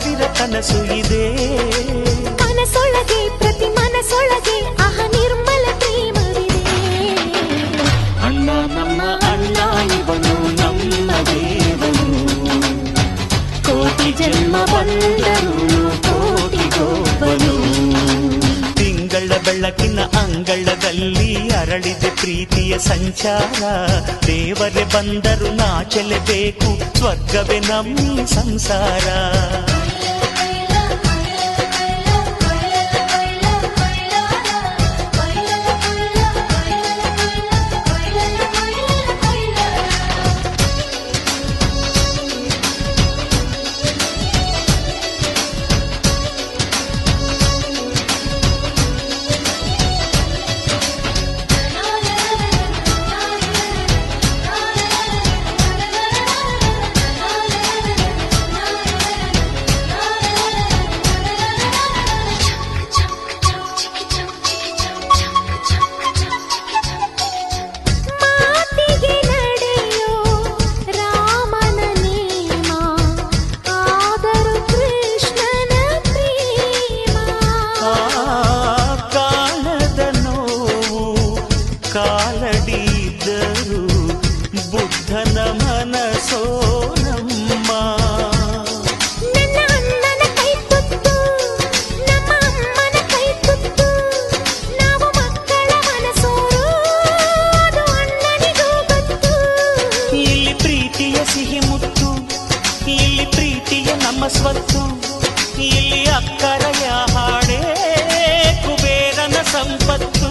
ಸಾವಿರ ಕನಸು ಇದೆ ಮನಸೊಳಗೆ ಪ್ರತಿ ಮನಸೊಳಗೆ ಅಹ ನಿರ್ಮಲ ಪ್ರೇಮವಿದೆ ಅಣ್ಣ ನಮ್ಮ ಅಣ್ಣ ಇವನು ನಮ್ಮ ದೇವನು ಕೋಟಿ ಜನ್ಮ ಬಂದರು ಕೋಟಿ ಗೋಪನು ತಿಂಗಳ ಬೆಳಕಿನ ಅಂಗಳದಲ್ಲಿ ಅರಳಿದೆ ಪ್ರೀತಿಯ ಸಂಚಾರ ದೇವರೇ ಬಂದರು ನಾಚಲೇಬೇಕು ಸ್ವರ್ಗವೇ ನಮ್ಮ ಸಂಸಾರ ಸೋ ನಮ್ಮ ಇಲ್ಲಿ ಪ್ರೀತಿಯ ಸಿಹಿ ಮುಟ್ಟು ಇಲ್ಲಿ ಪ್ರೀತಿಯ ನಮ್ಮ ಸ್ವತ್ತು ಇಲ್ಲಿ ಅಕ್ಕರೆಯ ಹಾಡೇ ಕುಬೇರನ ಸಂಪತ್ತು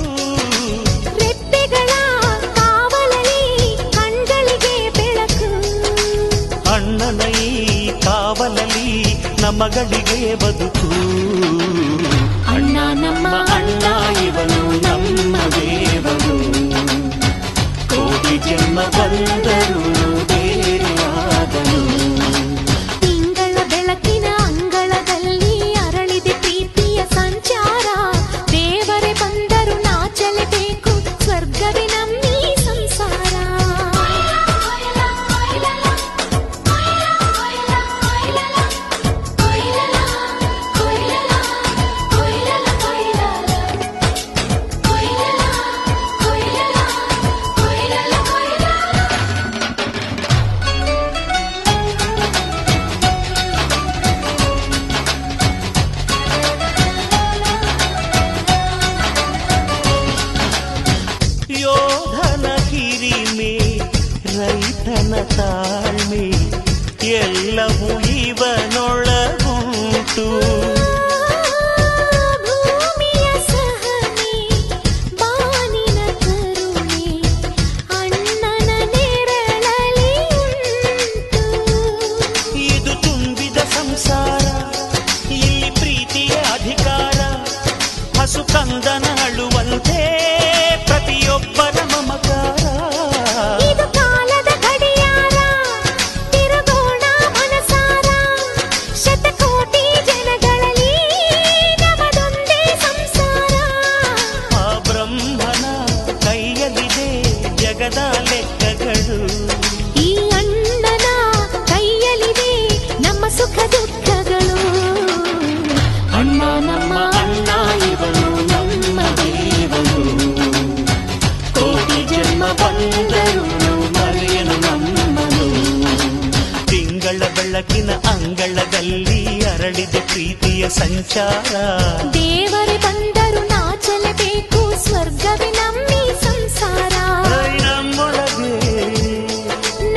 ಮಗಳಿಗೆ ಬದುಕು ಇವನ ತಾಳ್ಮೆ ಎಲ್ಲವೂ ಇವನೊಳಗುಂಟು ಕಿನ ಅಂಗಳದಲ್ಲಿ ಅರಳಿದೆ ಪ್ರೀತಿಯ ಸಂಚಾರ ದೇವರೇ ಬಂದರು ನಾಚಲಬೇಕು ಸ್ವರ್ಗವೇ ನಮ್ಮಿ ಸಂಸಾರ ನಮ್ಮೊಳಗೆ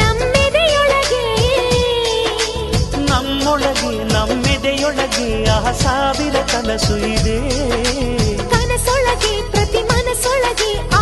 ನಮ್ಮೆದೆಯೊಳಗೆ ನಮ್ಮೊಳಗೆ ನಮ್ಮಿದೆಯೊಳಗೆ ಆ ಸಾವಿರ ಕನಸು ಇದೆ ಕನಸೊಳಗೆ ಪ್ರತಿ ಮನಸೊಳಗೆ